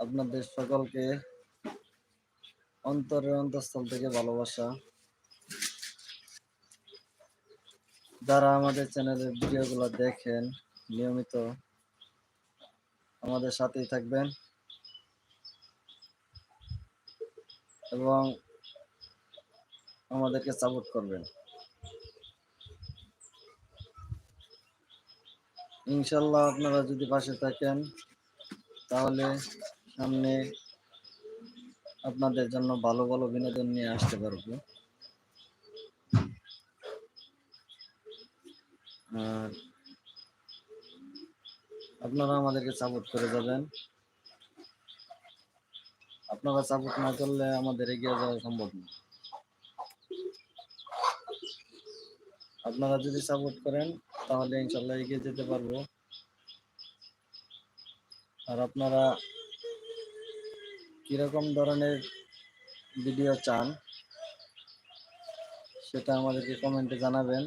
আপনাদের সকলকে অন্তরের অন্তঃস্থল থেকে ভালোবাসা। যারা আমাদের চ্যানেলের ভিডিওগুলো দেখেন, নিয়মিত আমাদের সাথেই থাকবেন। এবং আমাদেরকে সাপোর্ট করবেন। ইনশাল্লাহ আপনারা যদি পাশে থাকেন, তাহলে সামনে আপনাদের জন্য ভালো ভালো বিনোদন নিয়ে আসতে পারব। আর আপনারা আমাদেরকে সাপোর্ট করে যাবেন। আপনারা সাপোর্ট না করলে আমাদের এগিয়ে যাওয়া সম্ভব না। আপনারা যদি সাপোর্ট করেন, তাহলে ইনশাল্লাহ এগিয়ে যেতে পারব। আর আপনারা কীরকম ধরনের ভিডিও চান, সেটা আমাদেরকে কমেন্টে জানাবেন।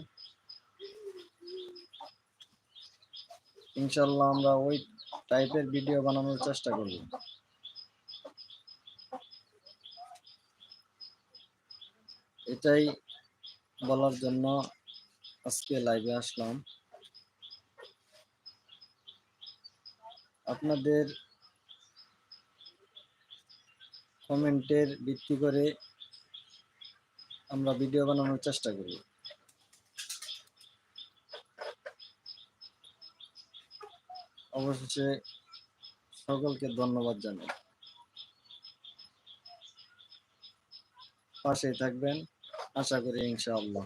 ইনশাল্লাহ আমরা ওই টাইপের ভিডিও বানানোর চেষ্টা করব। এটাই বলার জন্য আজকে লাইভে আসলাম। আপনাদের কমেন্টের ভিত্তি করে আমরা ভিডিও বানানোর চেষ্টা করি। অবশেষে সকলকে ধন্যবাদ জানাই। পাশে থাকবেন, আশা করি ইনশাআল্লাহ।